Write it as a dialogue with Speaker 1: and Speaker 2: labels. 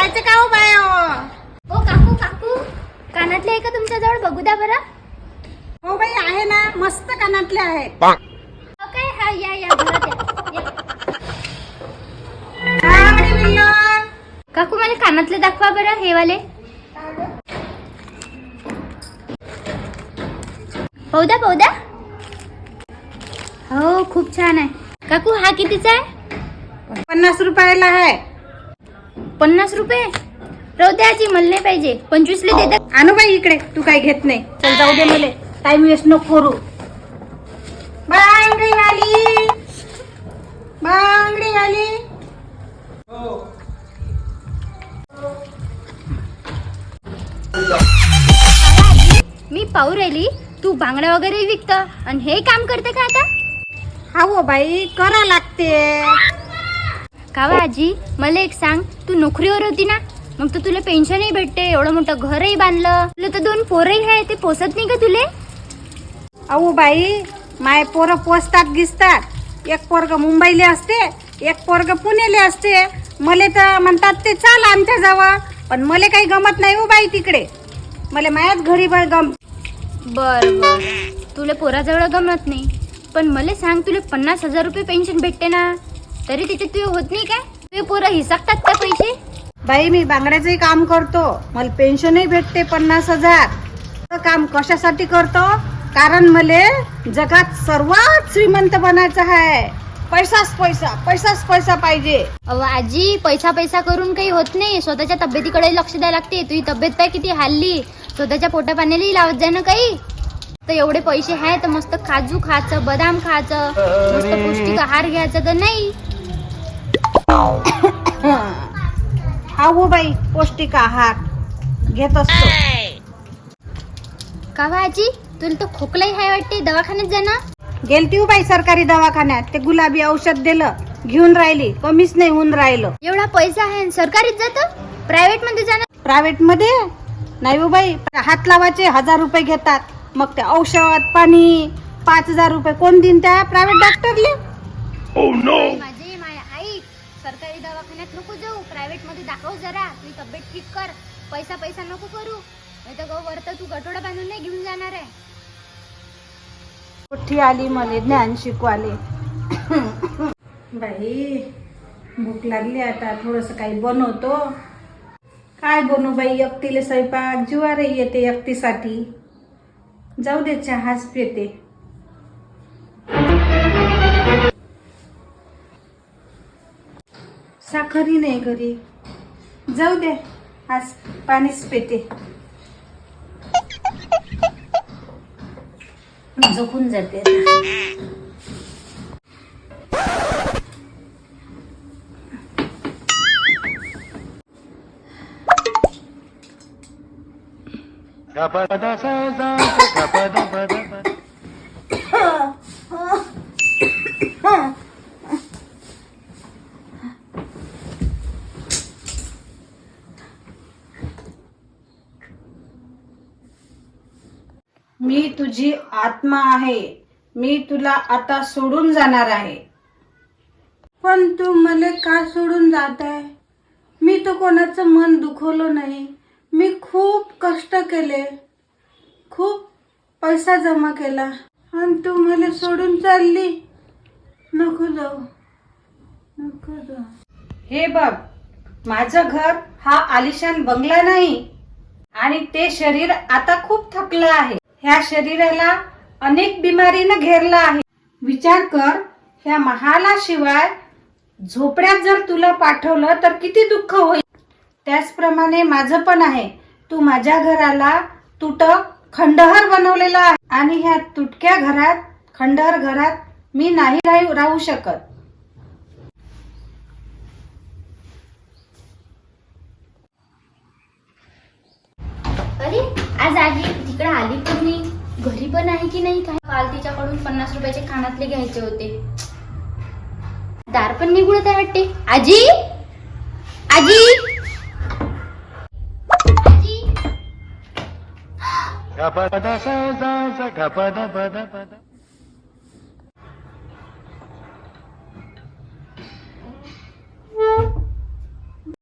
Speaker 1: खायचं का हो? बाय
Speaker 2: ओ काकू काकू. कानातले आहे का तुमच्याजवळ? बघू द्या बरं.
Speaker 1: हो बाई आहे ना. मस्त कानातले
Speaker 2: काय? हा या या घरात या. या.
Speaker 1: आवडी बिल्लो.
Speaker 2: काकू मला कानातले दाखवा बरं हे वाले. पाहू द्या पाहू द्या हो खूप छान आहे. काकू हा कितीचा आहे?
Speaker 1: पन्नास रुपयाला आहे.
Speaker 2: पन्नास रुपये? राहू द्या आजी मला नाही पाहिजे. पंचवीसले देतात
Speaker 1: आणू बाई इकडे तू काय घेत नाही. चल जाऊ दे मले. टाइम वेस्ट नको करू. बांगडी आली. बांगडी आली.
Speaker 2: मी पाहू राहिली तू बांगड्या वगैरे विकत आणि हे काम करते का आता?
Speaker 1: हा हो बाई करा लागते.
Speaker 2: कावा आजी? मला एक सांग तू नोकरीवर होती ना? मग तर तुला पेन्शनही भेटते एवढं मोठं घरही बांधलं. तुला तर दोन पोरही आहे ते पोसत नाही का तुले?
Speaker 1: अहो बाई माय पोरं पोचतात गिसतात. एक पोरग मुंबईले असते एक पोरग पुणेले असते. मले तर म्हणतात ते चाल आमच्या जवळ. पण मले काही गमत नाही हो बाई तिकडे. मला मायाच घरी बाई गम
Speaker 2: बर बर. तुला पोराजवळ गमत नाही. पण मला सांग तुला पन्नास हजार रुपये पेन्शन भेटते ना? तरी त्याच्यात तुझे होत नाही काय? तुझे पोरं हिसकतात का पैसे?
Speaker 1: बाई मी बांगड्याचंही काम करतो. मला पेन्शनही भेटते पन्नास हजार. काम कशासाठी करतो? कारण मले जगात सर्वात श्रीमंत बनायचं आहे पैसाच पैसा पैसाच पैसा पाहिजे.
Speaker 2: अहो आजी पैसा पैसा करून काही होत नाही. स्वतःच्या तब्येतीकडे लक्ष द्यायला लागते. तुझी तब्येत पाय किती हल्ली. स्वतःच्या पोटा पाण्यालाही लावत जाय ना काही. तर एवढे पैसे आहे तर मस्त काजू खायचं बदाम खायचं मस्त पौष्टिक आहार घ्यायचं तर नाही.
Speaker 1: हा हो बाई पौष्टिक आहार घेत असतो.
Speaker 2: का आजी? तुला तर खोकलाही आहे वाटते दवाखान्यात जा ना
Speaker 1: गेलती हो बाई सरकारी दवाखान्यात. ते गुलाबी औषध दिलं घेऊन राहिली. कमीच नाही होऊन राहिलं.
Speaker 2: एवढा पैसा आहे सरकारीत जात? प्रायव्हेटमध्ये जा ना
Speaker 1: प्रायव्हेटमध्ये नाही हो बाई. हात लावायचे हजार रुपये घेतात. मग ते औषध पाणी पाच हजार रुपये कोण देईन त्या प्रायव्हेट डॉक्टरले?
Speaker 2: आई सरकारी दवाखान्यात नको जाऊ. प्रायव्हेटमध्ये दाखव जरा. तुझी तब्येत ठीक कर. पैसा पैसा नको करू. नाही तर गं वरतं तू गटोडा बांधून नाही घेऊन जाणार आहे.
Speaker 1: मोठी आली मला ज्ञान शिकवाले. बाई भूक लागली आता. थोडस काही बनवतो. काय बनवू बाई? एकटीले स्वयंपाक जीवारही येते एकटीसाठी. जाऊ दे चहाच पिते. साखरही नाही घरी. जाऊ दे आज पाणीच पेते. झोपून जाते आता. मी तुझी आत्मा आहे. मी तुला आता सोडून जाणार आहे. पण तू मला का सोडून जात आहे मी तर कोणाचं मन दुखवलं नाही. मी खूप कष्ट केले. खूप पैसा जमा केला. आणि तू मला सोडून चालली. नको जाऊ. नको जाऊ. हे बघ माझं घर हा आलिशान बंगला नाही. आणि ते शरीर आता खूप थकलं आहे. ह्या शरीराला अनेक बिमारीनं घेरलं आहे. विचार कर ह्या महालाशिवाय झोपड्यात जर तुला पाठवलं तर किती दुःख होईल. त्याचप्रमाणे माझं पण आहे. तू माझ्या घराला तुटक खंडहर बनवलेला आहे. आणि ह्या तुटक्या घरात खंडहर घरात मी नाही राहू राहू शकत.
Speaker 2: आज आजी तिकडे आली पण नाही. घरी पण आहे की नाही काय? काल तिच्याकडून पन्नास रुपयाचे खानातले घ्यायचे होते. दार पण निघडत आहे वाटते. आजी? आजी? आजी?